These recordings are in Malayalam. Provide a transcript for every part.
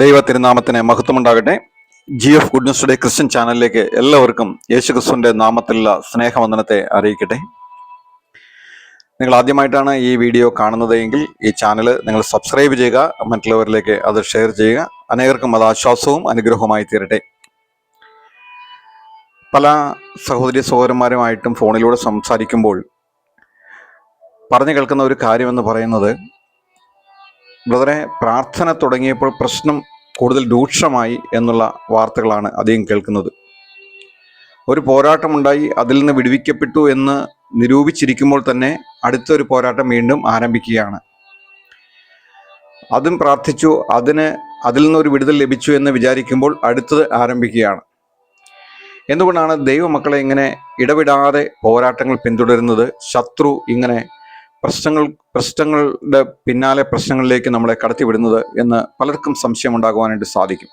ദൈവ തിരുനാമത്തിന് മഹത്വമുണ്ടാകട്ടെ G F good news today Christian ചാനലിലേക്ക് എല്ലാവർക്കും യേശു ക്രിസ്തുവിന്റെ നാമത്തിലുള്ള സ്നേഹവന്ദനത്തെ അറിയിക്കട്ടെ. നിങ്ങൾ ആദ്യമായിട്ടാണ് ഈ വീഡിയോ കാണുന്നത് എങ്കിൽ ഈ ചാനൽ നിങ്ങൾ സബ്സ്ക്രൈബ് ചെയ്യുക മറ്റുള്ളവരിലേക്ക് അത് ഷെയർ ചെയ്യുക. അനേകർക്കും അത് ആശ്വാസവും അനുഗ്രഹവുമായി തീരട്ടെ. പല സഹോദരി സഹോദരന്മാരുമായിട്ടും ഫോണിലൂടെ സംസാരിക്കുമ്പോൾ പറഞ്ഞു കേൾക്കുന്ന ഒരു കാര്യമെന്ന് പറയുന്നത് ബ്രദറെ പ്രാർത്ഥന തുടങ്ങിയപ്പോൾ പ്രശ്നം കൂടുതൽ രൂക്ഷമായി എന്നുള്ള വാർത്തകളാണ് അധികം കേൾക്കുന്നത്. ഒരു പോരാട്ടമുണ്ടായി അതിൽ നിന്ന് വിടുവിക്കപ്പെട്ടു എന്ന് നിരൂപിച്ചിരിക്കുമ്പോൾ തന്നെ അടുത്തൊരു പോരാട്ടം വീണ്ടും ആരംഭിക്കുകയാണ്. അതും പ്രാർത്ഥിച്ചു അതിന് അതിൽ നിന്നൊരു വിടുതൽ ലഭിച്ചു എന്ന് വിചാരിക്കുമ്പോൾ അടുത്തത് ആരംഭിക്കുകയാണ്. എന്തുകൊണ്ടാണ് ദൈവമക്കളെ ഇങ്ങനെ ഇടവിടാതെ പോരാട്ടങ്ങൾ പിന്തുടരുന്നത്? ശത്രു ഇങ്ങനെ പ്രശ്നങ്ങൾ പ്രശ്നങ്ങളുടെ പിന്നാലെ പ്രശ്നങ്ങളിലേക്ക് നമ്മളെ കടത്തിവിടുന്നത് എന്ന് പലർക്കും സംശയം ഉണ്ടാകുവാനായിട്ട് സാധിക്കും.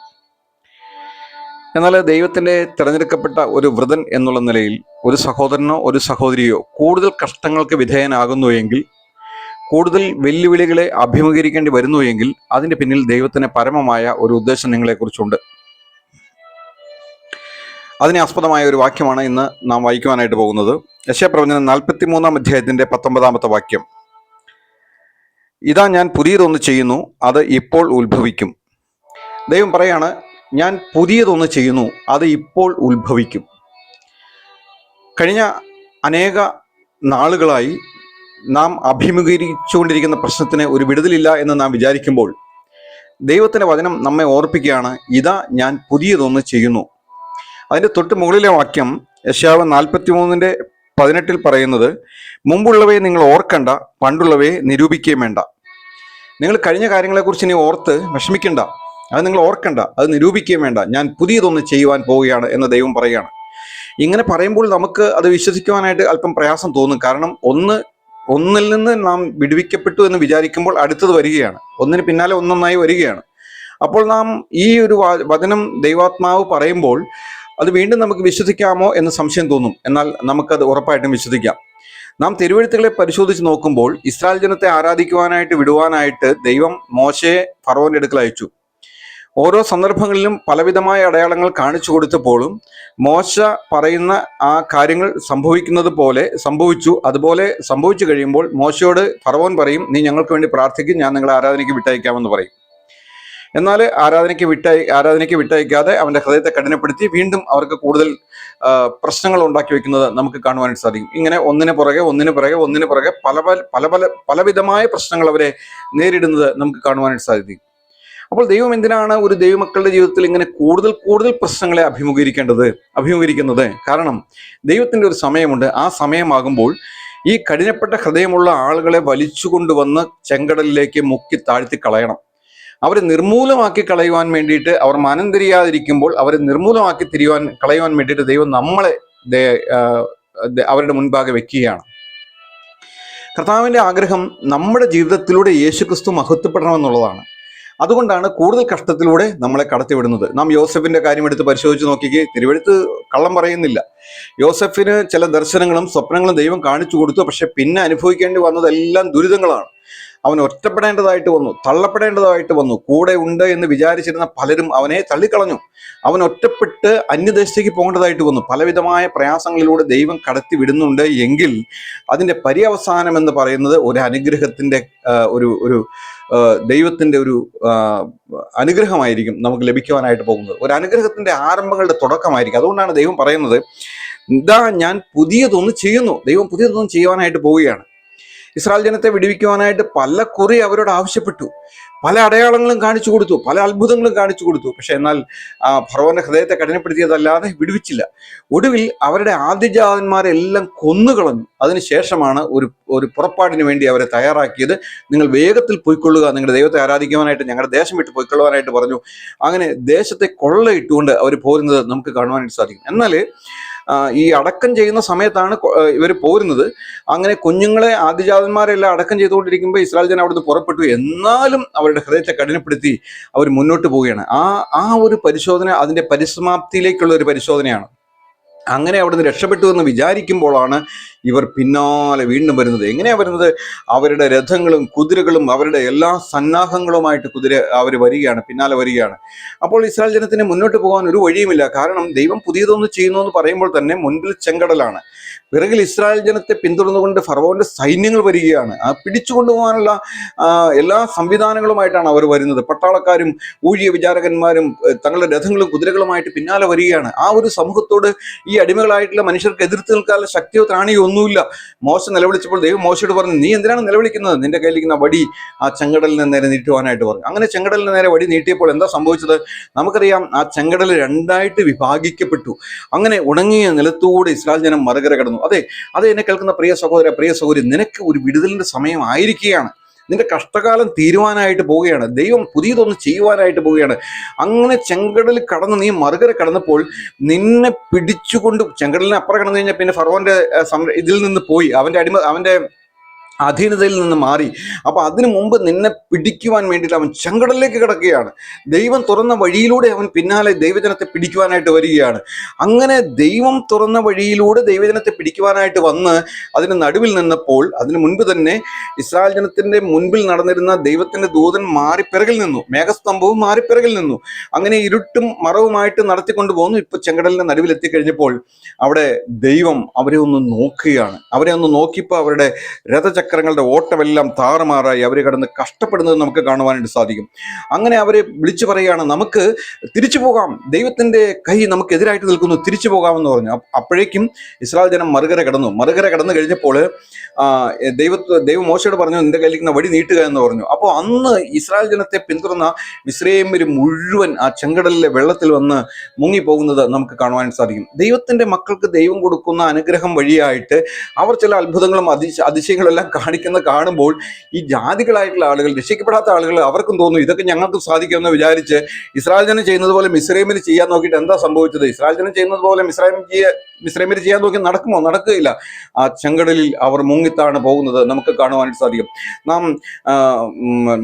എന്നാൽ ദൈവത്തിന്റെ തിരഞ്ഞെടുക്കപ്പെട്ട ഒരു വ്രതൻ എന്നുള്ള നിലയിൽ ഒരു സഹോദരനോ ഒരു സഹോദരിയോ കൂടുതൽ കഷ്ടങ്ങൾക്ക് വിധേയനാകുന്നു എങ്കിൽ കൂടുതൽ വെല്ലുവിളികളെ അഭിമുഖീകരിക്കേണ്ടി വരുന്നു എങ്കിൽ അതിന്റെ പിന്നിൽ ദൈവത്തിന് പരമമായ ഒരു ഉദ്ദേശം നിങ്ങളെക്കുറിച്ചുണ്ട്. അതിനെ ആസ്പദമായ ഒരു വാക്യമാണ് ഇന്ന് നാം വായിക്കുവാനായിട്ട് പോകുന്നത്. യശയപ്രവചനം നാൽപ്പത്തി മൂന്നാം അധ്യായത്തിന്റെ പത്തൊമ്പതാമത്തെ വാക്യം. ഇതാ ഞാൻ പുതിയതൊന്ന് ചെയ്യുന്നു അത് ഇപ്പോൾ ഉത്ഭവിക്കും. ദൈവം പറയാണ് ഞാൻ പുതിയതൊന്ന് ചെയ്യുന്നു അത് ഇപ്പോൾ ഉത്ഭവിക്കും. കഴിഞ്ഞ അനേക നാളുകളായി നാം അഭിമുഖീകരിച്ചുകൊണ്ടിരിക്കുന്ന പ്രശ്നത്തിന് ഒരു വിടുതലില്ല എന്ന് നാം വിചാരിക്കുമ്പോൾ ദൈവത്തിന്റെ വചനം നമ്മെ ഓർപ്പിക്കുകയാണ് ഇതാ ഞാൻ പുതിയതൊന്ന് ചെയ്യുന്നു. അതിന്റെ തൊട്ട് മുകളിലെ വാക്യം യശാവ് നാൽപ്പത്തി മൂന്നിന്റെ പതിനെട്ടിൽ പറയുന്നത് മുമ്പുള്ളവയെ നിങ്ങൾ ഓർക്കണ്ട പണ്ടുള്ളവയെ നിരൂപിക്കുകയും വേണ്ട. നിങ്ങൾ കഴിഞ്ഞ കാര്യങ്ങളെക്കുറിച്ച് ഇനി ഓർത്ത് വിഷമിക്കണ്ട. അത് നിങ്ങൾ ഓർക്കണ്ട അത് നിരൂപിക്കുകയും വേണ്ട. ഞാൻ പുതിയതൊന്ന് ചെയ്യുവാൻ പോവുകയാണ് എന്ന് ദൈവം പറയുകയാണ്. ഇങ്ങനെ പറയുമ്പോൾ നമുക്ക് അത് വിശ്വസിക്കുവാനായിട്ട് അല്പം പ്രയാസം തോന്നും. കാരണം ഒന്ന് ഒന്നിൽ നിന്ന് നാം വിടുവിക്കപ്പെട്ടു എന്ന് വിചാരിക്കുമ്പോൾ അടുത്തത് വരികയാണ്. ഒന്നിന് പിന്നാലെ ഒന്നൊന്നായി വരികയാണ്. അപ്പോൾ നാം ഈ ഒരു വചനം ദൈവാത്മാവ് പറയുമ്പോൾ അത് വീണ്ടും നമുക്ക് വിശ്വസിക്കാമോ എന്ന് സംശയം തോന്നും. എന്നാൽ നമുക്കത് ഉറപ്പായിട്ടും വിശ്വസിക്കാം. നാം തിരുവഴുത്തുകളെ പരിശോധിച്ച് നോക്കുമ്പോൾ ഇസ്രായേൽ ജനത്തെ ആരാധിക്കുവാനായിട്ട് വിടുവാനായിട്ട് ദൈവം മോശയെ ഫറോന്റെ അടുക്കൽ അയച്ചു. ഓരോ സന്ദർഭങ്ങളിലും പലവിധമായ അടയാളങ്ങൾ കാണിച്ചു കൊടുത്തപ്പോഴും മോശ പറയുന്ന ആ കാര്യങ്ങൾ സംഭവിക്കുന്നത് പോലെ സംഭവിച്ചു. അതുപോലെ സംഭവിച്ചു കഴിയുമ്പോൾ മോശയോട് ഫറവോൻ പറയും നീ ഞങ്ങൾക്ക് വേണ്ടി പ്രാർത്ഥിക്കും ഞാൻ നിങ്ങളെ ആരാധനയ്ക്ക് വിട്ടയക്കാമെന്ന് പറയും. എന്നാൽ ആരാധനയ്ക്ക് വിട്ടയ ആരാധനയ്ക്ക് വിട്ടയക്കാതെ അവന്റെ ഹൃദയത്തെ കഠിനപ്പെടുത്തി വീണ്ടും അവർക്ക് കൂടുതൽ പ്രശ്നങ്ങൾ ഉണ്ടാക്കി വെക്കുന്നത് നമുക്ക് കാണുവാനായിട്ട് സാധിക്കും. ഇങ്ങനെ ഒന്നിന് പുറകെ ഒന്നിന് പുറകെ ഒന്നിന് പുറകെ പല പല പല പല പലവിധമായ പ്രശ്നങ്ങൾ അവരെ നേരിടുന്നത് നമുക്ക് കാണുവാനായിട്ട് സാധിക്കും. അപ്പോൾ ദൈവം എന്തിനാണ് ഒരു ദൈവമക്കളുടെ ജീവിതത്തിൽ ഇങ്ങനെ കൂടുതൽ കൂടുതൽ പ്രശ്നങ്ങളെ അഭിമുഖീകരിക്കേണ്ടത് അഭിമുഖീകരിക്കുന്നത്? കാരണം ദൈവത്തിന്റെ ഒരു സമയമുണ്ട്. ആ സമയമാകുമ്പോൾ ഈ കഠിനപ്പെട്ട ഹൃദയമുള്ള ആളുകളെ വലിച്ചു കൊണ്ടുവന്ന് ചെങ്കടലിലേക്ക് മുക്കി താഴ്ത്തി കളയണം. അവരെ നിർമൂലമാക്കി കളയുവാൻ വേണ്ടിയിട്ട് അവർ മനം തിരിയാതിരിക്കുമ്പോൾ അവരെ നിർമൂലമാക്കി തിരിയുവാൻ കളയുവാൻ വേണ്ടിയിട്ട് ദൈവം നമ്മളെ അവരുടെ മുൻപാകെ വെക്കുകയാണ്. കർത്താവിന്റെ ആഗ്രഹം നമ്മുടെ ജീവിതത്തിലൂടെ യേശുക്രിസ്തു മഹത്വപ്പെടണമെന്നുള്ളതാണ്. അതുകൊണ്ടാണ് കൂടുതൽ കഷ്ടത്തിലൂടെ നമ്മളെ കടത്തിവിടുന്നത്. നാം യോസഫിന്റെ കാര്യം എടുത്ത് പരിശോധിച്ച് നോക്കിക്കേ തിരുവെടുത്ത് കള്ളം പറയുന്നില്ല. യോസഫിന് ചില ദർശനങ്ങളും സ്വപ്നങ്ങളും ദൈവം കാണിച്ചു കൊടുത്തു പക്ഷെ പിന്നെ അനുഭവിക്കേണ്ടി വന്നതെല്ലാം ദുരിതങ്ങളാണ്. അവൻ ഒറ്റപ്പെടേണ്ടതായിട്ട് വന്നു തള്ളപ്പെടേണ്ടതായിട്ട് വന്നു കൂടെ ഉണ്ട് എന്ന് വിചാരിച്ചിരുന്ന പലരും അവനെ തള്ളിക്കളഞ്ഞു. അവൻ ഒറ്റപ്പെട്ട് അന്യദേശത്തേക്ക് പോകേണ്ടതായിട്ട് വന്നു. പലവിധമായ പ്രയാസങ്ങളിലൂടെ ദൈവം കടത്തി വിടുന്നുണ്ട് എങ്കിൽ അതിന്റെ പര്യവസാനം എന്ന് പറയുന്നത് ഒരു അനുഗ്രഹത്തിന്റെ ഒരു ഒരു ദൈവത്തിന്റെ ഒരു അനുഗ്രഹമായിരിക്കും നമുക്ക് ലഭിക്കുവാനായിട്ട് പോകുന്നത്. ഒരു അനുഗ്രഹത്തിന്റെ ആരംഭങ്ങളുടെ തുടക്കമായിരിക്കും. അതുകൊണ്ടാണ് ദൈവം പറയുന്നത് ഇതാ ഞാൻ പുതിയതൊന്ന് ചെയ്യുന്നു. ദൈവം പുതിയതൊന്നും ചെയ്യുവാനായിട്ട് പോവുകയാണ്. ഇസ്രായേൽ ജനത്തെ വിടുവിക്കുവാനായിട്ട് പല കുറി അവരോട് ആവശ്യപ്പെട്ടു. പല അടയാളങ്ങളും കാണിച്ചു കൊടുത്തു. പല അത്ഭുതങ്ങളും കാണിച്ചു കൊടുത്തു. പക്ഷെ എന്നാൽ ആ ഫറവോന്റെ ഹൃദയത്തെ കഠിനപ്പെടുത്തിയതല്ലാതെ വിടുവിച്ചില്ല. ഒടുവിൽ അവരുടെ ആദ്യജാതന്മാരെല്ലാം കൊന്നുകളഞ്ഞു. അതിനുശേഷമാണ് ഒരു ഒരു പുറപ്പാടിന് വേണ്ടി അവരെ തയ്യാറാക്കിയത്. നിങ്ങൾ വേഗത്തിൽ പോയിക്കൊള്ളുക. നിങ്ങളുടെ ദൈവത്തെ ആരാധിക്കുവാനായിട്ട് ഞങ്ങളുടെ ദേശം വിട്ട് പോയിക്കൊള്ളുവാനായിട്ട് പറഞ്ഞു. അങ്ങനെ ദേശത്തെ കൊള്ളയിട്ടുകൊണ്ട് അവർ പോരുന്നത് നമുക്ക് കാണുവാനായിട്ട് സാധിക്കും. എന്നാൽ ഈ അടക്കം ചെയ്യുന്ന സമയത്താണ് ഇവർ പോരുന്നത്. അങ്ങനെ കുഞ്ഞുങ്ങളെ ആദിജാതന്മാരെല്ലാം അടക്കം ചെയ്തുകൊണ്ടിരിക്കുമ്പോൾ ഇസ്രായേൽ ജന അവിടുന്ന് പുറപ്പെട്ടു. എന്നാലും അവരുടെ ഹൃദയത്തെ കഠിനപ്പെടുത്തി അവർ മുന്നോട്ട് പോവുകയാണ്. ആ ആ ഒരു പരിശോധന അതിന്റെ പരിസമാപ്തിയിലേക്കുള്ള ഒരു പരിശോധനയാണ്. അങ്ങനെ അവിടുന്ന് രക്ഷപ്പെട്ടു എന്ന് വിചാരിക്കുമ്പോഴാണ് ഇവർ പിന്നാലെ വീണ്ടും വരുന്നത്. എങ്ങനെയാ വരുന്നത്? അവരുടെ രഥങ്ങളും കുതിരകളും അവരുടെ എല്ലാ സന്നാഹങ്ങളുമായിട്ട് കുതിര അവർ വരികയാണ് പിന്നാലെ വരികയാണ്. അപ്പോൾ ഇസ്രായേൽ ജനത്തിന് മുന്നോട്ട് പോകാൻ ഒരു വഴിയുമില്ല. കാരണം ദൈവം പുതിയതൊന്ന് ചെയ്യുന്നു എന്ന് പറയുമ്പോൾ തന്നെ മുൻപിൽ ചെങ്കടലാണ്. പിറകിൽ ഇസ്രായേൽ ജനത്തെ പിന്തുടർന്നുകൊണ്ട് ഫറവോന്റെ സൈന്യങ്ങൾ വരികയാണ്. ആ പിടിച്ചു കൊണ്ടുപോകാനുള്ള എല്ലാ സംവിധാനങ്ങളുമായിട്ടാണ് അവർ വരുന്നത്. പട്ടാളക്കാരും ഊഴിയ വിചാരകന്മാരും തങ്ങളുടെ രഥങ്ങളും കുതിരകളുമായിട്ട് പിന്നാലെ വരികയാണ്. ആ ഒരു സമൂഹത്തോട് ഈ അടിമകളായിട്ടുള്ള മനുഷ്യർക്ക് എതിർത്ത് നിൽക്കാനുള്ള ശക്തിയോ ത്രാണിയോ ഒന്നുമില്ല. മോശ നിലവിളിച്ചപ്പോൾ ദൈവം മോശയോട് പറഞ്ഞു നീ എന്തിനാണ് നിലവിളിക്കുന്നത്? നിന്റെ കയ്യിലിരിക്കുന്ന വടി ആ ചെങ്കടലിന് നേരെ നീട്ടുവാനായിട്ട് പറഞ്ഞു. അങ്ങനെ ചെങ്കടലിന് നേരെ വടി നീട്ടിയപ്പോൾ എന്താ സംഭവിച്ചത്? നമുക്കറിയാം ആ ചെങ്കടൽ രണ്ടായിട്ട് വിഭാഗിക്കപ്പെട്ടു. അങ്ങനെ ഉണങ്ങിയ നിലത്തൂടെ ഇസ്രായേൽ ജനം മറുകര കടന്നു അതെ അത് എന്നെ കേൾക്കുന്ന പ്രിയ സഹോദര പ്രിയ സഹോദരി നിനക്ക് ഒരു വിടുതലിന്റെ സമയം ആയിരിക്കുകയാണ്. നിന്റെ കഷ്ടകാലം തീരുവാനായിട്ട് പോവുകയാണ്. ദൈവം പുതിയതൊന്ന് ചെയ്യുവാനായിട്ട് പോവുകയാണ്. അങ്ങനെ ചെങ്കടൽ കടന്ന് നീ മറുകര കടന്നപ്പോൾ നിന്നെ പിടിച്ചുകൊണ്ട് ചെങ്കടലിന് അപ്പുറം കടന്നു കഴിഞ്ഞാൽ പിന്നെ ഫറവോന്റെ ഇതിൽ നിന്ന് പോയി. അവന്റെ അടിമ അവന്റെ അധീനതയിൽ നിന്ന് മാറി. അപ്പൊ അതിനു മുമ്പ് നിന്നെ പിടിക്കുവാൻ വേണ്ടിയിട്ട് അവൻ ചെങ്കടലിലേക്ക് കിടക്കുകയാണ്. ദൈവം തുറന്ന വഴിയിലൂടെ അവൻ പിന്നാലെ ദൈവജനത്തെ പിടിക്കുവാനായിട്ട് വരികയാണ്. അങ്ങനെ ദൈവം തുറന്ന വഴിയിലൂടെ ദൈവജനത്തെ പിടിക്കുവാനായിട്ട് വന്ന് അതിന് നടുവിൽ നിന്നപ്പോൾ അതിനു മുൻപ് തന്നെ ഇസ്രായേൽ ജനത്തിന്റെ മുൻപിൽ നടന്നിരുന്ന ദൈവത്തിന്റെ ദൂതൻ മാറി പിറകിൽ നിന്നു. മേഘസ്തംഭവും മാറി പിറകിൽ നിന്നു. അങ്ങനെ ഇരുട്ടും മറവുമായിട്ട് നടത്തിക്കൊണ്ട് പോകുന്നു ഇപ്പൊ ചെങ്കടലിന്റെ നടുവിൽ എത്തിക്കഴിഞ്ഞപ്പോൾ അവിടെ ദൈവം അവരെ ഒന്ന് നോക്കുകയാണ്. അവരെ ഒന്ന് നോക്കിയപ്പോൾ അവരുടെ രഥചക്രങ്ങളുടെ ഓട്ടമെല്ലാം താറുമാറായി അവർ കിടന്ന് കഷ്ടപ്പെടുന്നത് നമുക്ക് കാണുവാനായിട്ട് സാധിക്കും. അങ്ങനെ അവരെ വിളിച്ചു പറയുകയാണ് നമുക്ക് തിരിച്ചു പോകാം. ദൈവത്തിന്റെ കൈ നമുക്ക് എതിരായിട്ട് നിൽക്കുന്നു. തിരിച്ചു പോകാമെന്ന് പറഞ്ഞു. അപ്പോഴേക്കും ഇസ്രായേൽ ജനം മറുകര കടന്നു. മറുകര കടന്നു കഴിഞ്ഞപ്പോൾ ദൈവ ദൈവം മോശയോട് പറഞ്ഞു നിന്റെ കയ്യിലിരിക്കുന്ന വടി നീട്ടുക എന്ന് പറഞ്ഞു. അപ്പോൾ അന്ന് ഇസ്രായേൽ ജനത്തെ പിന്തുടർന്ന ഇസ്രയേമിൽ മുഴുവൻ ആ ചെങ്കടലിലെ വെള്ളത്തിൽ വന്ന് മുങ്ങിപ്പോകുന്നത് നമുക്ക് കാണുവാൻ സാധിക്കും. ദൈവത്തിന്റെ മക്കൾക്ക് ദൈവം കൊടുക്കുന്ന അനുഗ്രഹം വഴിയായിട്ട് അവർ ചില അത്ഭുതങ്ങളും അതിശ അതിശയങ്ങളെല്ലാം കാണിക്കുന്നത് കാണുമ്പോൾ ഈ ജാതികളായിട്ടുള്ള ആളുകൾ രക്ഷിക്കപ്പെടാത്ത ആളുകൾ അവർക്കും തോന്നുന്നു ഇതൊക്കെ ഞങ്ങൾക്ക് സാധിക്കുമെന്ന് വിചാരിച്ച് ഇസ്രായേൽ ജനം ചെയ്യുന്നത് പോലെ മിസ്രൈമിന് ചെയ്യാൻ നോക്കിയിട്ട് എന്താ സംഭവിച്ചത്? ഇസ്രായേൽ ജനം ചെയ്യുന്നത് പോലെ മിസ്രൈം മിസ്രൈമിൽ ചെയ്യാൻ നോക്കി നടക്കുമോ? നടക്കുകയില്ല. ആ ചെങ്കടലിൽ അവർ മുങ്ങിത്താണ് പോകുന്നത് നമുക്ക് കാണുവാനായിട്ട് സാധിക്കും. നാം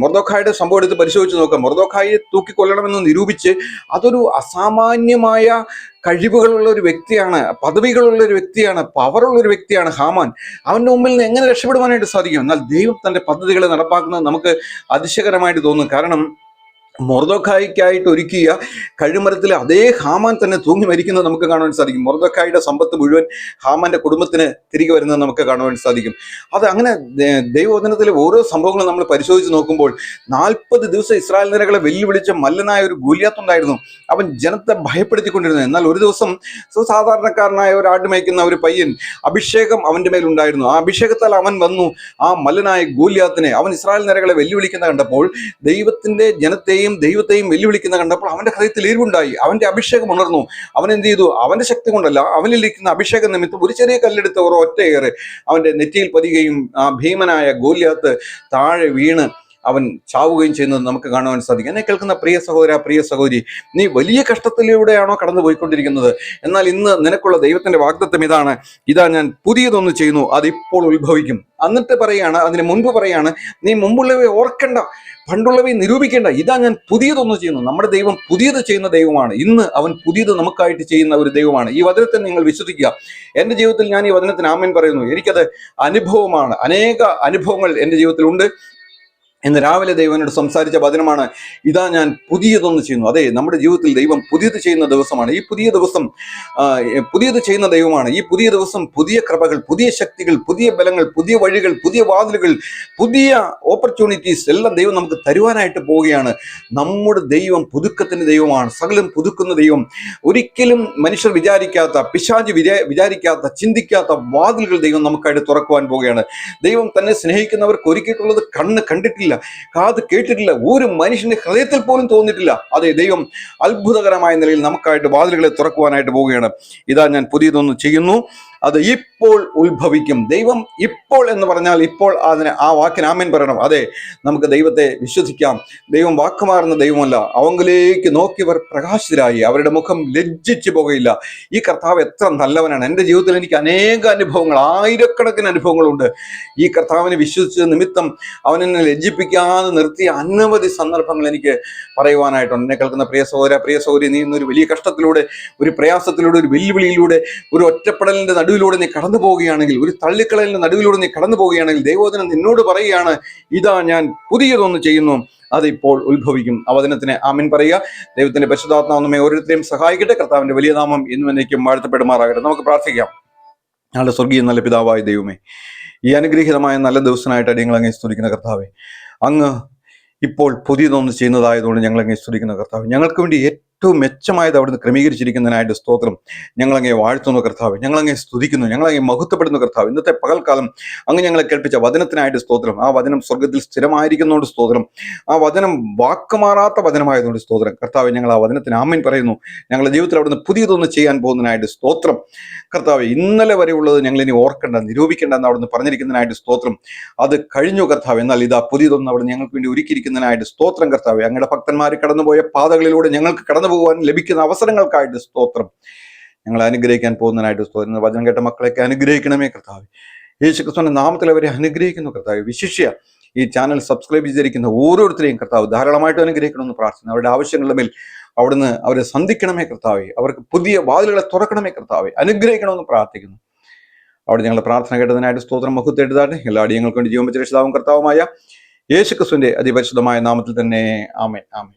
മൊർദോഖായുടെ സംഭവം എടുത്ത് പരിശോധിച്ച് നോക്കാം. മൊർദോഖായെ തൂക്കിക്കൊല്ലണമെന്ന് നിരൂപിച്ച് അതൊരു അസാമാന്യമായ കഴിവുകളുള്ള ഒരു വ്യക്തിയാണ് പദവികളുള്ള ഒരു വ്യക്തിയാണ് പവറുള്ള ഒരു വ്യക്തിയാണ് ഹാമാൻ. അവന്റെ മുമ്പിൽ നിന്ന് എങ്ങനെ രക്ഷപ്പെടുവാനായിട്ട് സാധിക്കും? എന്നാൽ ദൈവം തന്റെ പദ്ധതികളെ നടപ്പാക്കുന്നത് നമുക്ക് അതിശയകരമായിട്ട് തോന്നും. കാരണം മൊർദോഖായിക്കായിട്ട് ഒരുക്കിയ കഴിമരത്തിൽ അതേ ഹാമാൻ തന്നെ തൂങ്ങി മരിക്കുന്നത് നമുക്ക് കാണുവാൻ സാധിക്കും. മൊർദോഖായുടെ സമ്പത്ത് മുഴുവൻ ഹാമാന്റെ കുടുംബത്തിന് തിരികെ വരുന്നത് നമുക്ക് കാണുവാൻ സാധിക്കും. അത് അങ്ങനെ ദൈവോധനത്തിലെ ഓരോ സംഭവങ്ങളും നമ്മൾ പരിശോധിച്ച് നോക്കുമ്പോൾ നാൽപ്പത് ദിവസം ഇസ്രായേൽ നിരകളെ വെല്ലുവിളിച്ച മല്ലനായ ഒരു ഗൂലിയാത്തുണ്ടായിരുന്നു അവൻ ജനത്തെ ഭയപ്പെടുത്തിക്കൊണ്ടിരുന്നു എന്നാൽ ഒരു ദിവസം സാധാരണക്കാരനായ ഒരു ആട് മേയ്ക്കുന്ന ഒരു പയ്യൻ അഭിഷേകം അവന്റെ മേലുണ്ടായിരുന്നു ആ അഭിഷേകത്താൽ അവൻ വന്നു ആ മല്ലനായ ഗൂലിയാത്തിനെ അവൻ ഇസ്രായേൽ നിരകളെ വെല്ലുവിളിക്കുന്ന കണ്ടപ്പോൾ ദൈവത്തിന്റെ ജനത്തെയും ദൈവത്തെയും വെല്ലുവിളിക്കുന്ന കണ്ടപ്പോൾ അവന്റെ ഹൃദയത്തിൽ എരിവുണ്ടായി. അവന്റെ അഭിഷേകം ഉണർന്നു. അവൻ എന്ത് ചെയ്തു? അവന്റെ ശക്തി കൊണ്ടല്ല അവനിലിരിക്കുന്ന അഭിഷേകം നിമിത്തം ഒരു ചെറിയ കല്ലെടുത്ത് ഒറ്റയേറെ അവന്റെ നെറ്റിയിൽ പതിയുകയും ആ ഭീമനായ ഗോലിയാത്ത് താഴെ വീണ് അവൻ ചാവുകയും ചെയ്യുന്നത് നമുക്ക് കാണുവാൻ സാധിക്കും. എന്നെ കേൾക്കുന്ന പ്രിയ സഹോദര പ്രിയ സഹോദരി നീ വലിയ കഷ്ടത്തിലൂടെയാണോ കടന്നു പോയിക്കൊണ്ടിരിക്കുന്നത് എന്നാൽ ഇന്ന് നിനക്കുള്ള ദൈവത്തിന്റെ വാഗ്ദത്വം ഇതാണ്. ഇതാ ഞാൻ പുതിയതൊന്ന് ചെയ്യുന്നു അതിപ്പോൾ ഉത്ഭവിക്കും. എന്നിട്ട് പറയാണ് അതിന് മുൻപ് പറയാണ് നീ മുമ്പുള്ളവയെ ഓർക്കണ്ട പണ്ടുള്ളവയെ നിരൂപിക്കേണ്ട. ഇതാ ഞാൻ പുതിയതൊന്ന് ചെയ്യുന്നു. നമ്മുടെ ദൈവം പുതിയത് ചെയ്യുന്ന ദൈവമാണ്. ഇന്ന് അവൻ പുതിയത് നമുക്കായിട്ട് ചെയ്യുന്ന ഒരു ദൈവമാണ്. ഈ വചനത്തെ നിങ്ങൾ വിശ്വസിക്കുക. എന്റെ ജീവിതത്തിൽ ഞാൻ ഈ വചനത്തിന് ആമേൻ പറയുന്നു. എനിക്കത് അനുഭവമാണ്. അനേക അനുഭവങ്ങൾ എന്റെ ജീവിതത്തിൽ ഉണ്ട് ഇന്ന് രാവിലെ ദൈവനോട് സംസാരിച്ച വചനമാണ് ഇതാ ഞാൻ പുതിയതൊന്ന് ചെയ്യുന്നു. അതെ നമ്മുടെ ജീവിതത്തിൽ ദൈവം പുതിയത് ചെയ്യുന്ന ദിവസമാണ്. ഈ പുതിയ ദിവസം പുതിയത് ചെയ്യുന്ന ദൈവമാണ്. ഈ പുതിയ ദിവസം പുതിയ കൃപകൾ പുതിയ ശക്തികൾ പുതിയ ബലങ്ങൾ പുതിയ വഴികൾ പുതിയ വാതിലുകൾ പുതിയ ഓപ്പർച്യൂണിറ്റീസ് എല്ലാം ദൈവം നമുക്ക് തരുവാനായിട്ട് പോവുകയാണ്. നമ്മുടെ ദൈവം പുതുക്കത്തിന്റെ ദൈവമാണ്. സകലം പുതുക്കുന്ന ദൈവം. ഒരിക്കലും മനുഷ്യർ വിചാരിക്കാത്ത പിശാജ് വിചാ വിചാരിക്കാത്ത ചിന്തിക്കാത്ത വാതിലുകൾ ദൈവം നമുക്കായിട്ട് തുറക്കുവാൻ പോവുകയാണ്. ദൈവം തന്നെ സ്നേഹിക്കുന്നവർക്ക് ഒരുക്കിയിട്ടുള്ളത് കണ്ണ് കണ്ടിട്ടില്ല. കാത് കേട്ടിട്ടില്ല. ഒരു മനുഷ്യന്റെ ഹൃദയത്തിൽ പോലും തോന്നിയിട്ടില്ല. അതെ ദൈവം അത്ഭുതകരമായ നിലയിൽ നമുക്കായിട്ട് വാതിലുകളെ തുറക്കുവാനായിട്ട് പോവുകയാണ്. ഇതാ ഞാൻ പുതിയതൊന്ന് ചെയ്യുന്നു. അത് ഇപ്പോൾ ഉത്ഭവിക്കും. ദൈവം ഇപ്പോൾ എന്ന് പറഞ്ഞാൽ ഇപ്പോൾ അതിന് ആ വാക്കിന് ആമേൻ പറയണം. അതെ നമുക്ക് ദൈവത്തെ വിശ്വസിക്കാം. ദൈവം വാക്കുമാറുന്ന ദൈവമല്ല. അവങ്കിലേക്ക് നോക്കിയവർ പ്രകാശിതരായി. അവരുടെ മുഖം ലജ്ജിച്ചു പോകയില്ല. ഈ കർത്താവ് എത്ര നല്ലവനാണ്. എന്റെ ജീവിതത്തിൽ എനിക്ക് അനേക അനുഭവങ്ങൾ ആയിരക്കണക്കിന് അനുഭവങ്ങളുണ്ട്. ഈ കർത്താവിനെ വിശ്വസിച്ച നിമിത്തം അവനെന്നെ ലജ്ജിപ്പിക്കാതെ നിർത്തിയ അനവധി സന്ദർഭങ്ങൾ എനിക്ക് പറയുവാനായിട്ടുണ്ട്. എന്നെ കേൾക്കുന്ന പ്രിയ സഹോദര പ്രിയ സഹോദരി നീ ഇന്നൊരു വലിയ കഷ്ടത്തിലൂടെ ഒരു പ്രയാസത്തിലൂടെ ഒരു വെല്ലുവിളിയിലൂടെ ഒരു ഒറ്റപ്പെടലിന്റെ നടുവിലൂടെ നീ കടന്നു പോവുകയാണെങ്കിൽ ഒരു തള്ളിക്കളലിന്റെ നടുവിലൂടെ നീ കടന്നു പോവുകയാണെങ്കിൽ ദൈവോധനം നിന്നോട് പറയുകയാണ് ഇതാ ഞാൻ പുതിയതൊന്ന് ചെയ്യുന്നു അതിപ്പോൾ ഉത്ഭവിക്കും. ആ ആമിൻ പറയുക. ദൈവത്തിന്റെ പരിശുദ്ധാത്മാവ് നമ്മെ ഓരോരുത്തരെയും സഹായിക്കട്ടെ. കർത്താവിന്റെ വലിയ നാമം ഇന്നും എന്നേക്കും വാഴ്ത്തപ്പെടുമാറാകട്ടെ. നമുക്ക് പ്രാർത്ഥിക്കാം. ഞങ്ങളുടെ സ്വർഗീയ നല്ല പിതാവായ ദൈവമേ ഈ അനുഗ്രഹീതമായ നല്ല ദിവസനായിട്ട് അടിയങ്ങൾ അങ്ങേ സ്തുതിക്കുന്ന കർത്താവെ അങ്ങ് ഇപ്പോൾ പുതിയതൊന്ന് ചെയ്യുന്നതായതുകൊണ്ട് ഞങ്ങൾ അങ്ങേ സ്തുതിക്കുന്ന കർത്താവ് ഞങ്ങൾക്ക് വേണ്ടി ഏറ്റവും മെച്ചമായത് അവിടുന്ന് ക്രമീകരിച്ചിരിക്കുന്നതിനായിട്ട് സ്തോത്രം. ഞങ്ങളങ്ങേ വാഴ്ത്തുന്നു കർത്താവ്. ഞങ്ങളങ്ങേ സ്തുതിക്കുന്നു. ഞങ്ങളങ്ങേ മഹത്വപ്പെടുന്നു കർത്താവ്. ഇന്നത്തെ പകൽക്കാലം അങ്ങ് ഞങ്ങളെ കേൾപ്പിച്ച വചനത്തിനായിട്ട് സ്തോത്രം. ആ വചനം സ്വർഗത്തിൽ സ്ഥിരമായിരിക്കുന്നതുകൊണ്ട് സ്തോത്രം. ആ വചനം വാക്കുമാറാത്ത വചനമായതുകൊണ്ട് സ്തോത്രം. കർത്താവ് ഞങ്ങൾ ആ വചനത്തിന് ആമ്മൻ പറയുന്നു. ഞങ്ങളുടെ ജീവിതത്തിൽ അവിടുന്ന് പുതിയതൊന്ന് ചെയ്യാൻ പോകുന്നതിനായിട്ട് സ്തോത്രം. കർത്താവ് ഇന്നലെ വരെയുള്ളത് ഞങ്ങൾ ഇനി ഓർക്കേണ്ട നിരൂപിക്കേണ്ട എന്ന് അവിടുന്ന് പറഞ്ഞിരിക്കുന്നതിനായിട്ട് സ്തോത്രം. അത് കഴിഞ്ഞു കർത്താവ്. എന്നാൽ ഇതാ പുതിയതൊന്നും അവിടെ ഞങ്ങൾക്ക് വേണ്ടി ഒരുക്കിയിരിക്കുന്നതിനായിട്ട് സ്തോത്രം കർത്താവ്. ഞങ്ങളുടെ ഭക്തന്മാർ കടന്നുപോയ പാതകളിലൂടെ ഞങ്ങൾക്ക് കടന്നു പോകുവാൻ ലഭിക്കുന്ന അവസരങ്ങൾക്കായിട്ട് സ്തോത്രം. ഞങ്ങൾ അനുഗ്രഹിക്കാൻ പോകുന്നതിനായിട്ട് സ്തോത്രം. വചനം കേട്ട മക്കളെയൊക്കെ അനുഗ്രഹിക്കണമേ കർത്താവ്. യേശു ക്രിസ്തുവിന്റെ നാമത്തിൽ അവരെ അനുഗ്രഹിക്കുന്നു കർത്താവ്. വിശിഷ്യ ഈ ചാനൽ സബ്സ്ക്രൈബ് ചെയ്തിരിക്കുന്ന ഓരോരുത്തരെയും കർത്താവ് ധാരാളമായിട്ട് അനുഗ്രഹിക്കണമെന്ന് പ്രാർത്ഥിക്കുന്നു. അവരുടെ ആവശ്യങ്ങളുടെ മേൽ അവിടുന്ന് അവരെ സന്ധിക്കണമേ കർത്താവെ. അവർക്ക് പുതിയ വാതിലുകളെ തുറക്കണമേ കർത്താവെ. അനുഗ്രഹിക്കണമെന്ന് പ്രാർത്ഥിക്കുന്നു. അവിടെ ഞങ്ങളുടെ പ്രാർത്ഥന കേട്ടതിനായിട്ട് സ്തോത്രം മഹത്വെഴുതാട്ടെ എല്ലാ അടിയങ്ങൾക്ക് വേണ്ടി ജീവൻ രക്ഷിതാവും കർത്താവുമായ യേശുക്രിസ്തുവിന്റെ അതിപരിശുദ്ധമായ നാമത്തിൽ തന്നെ ആമേൻ. ആമേൻ.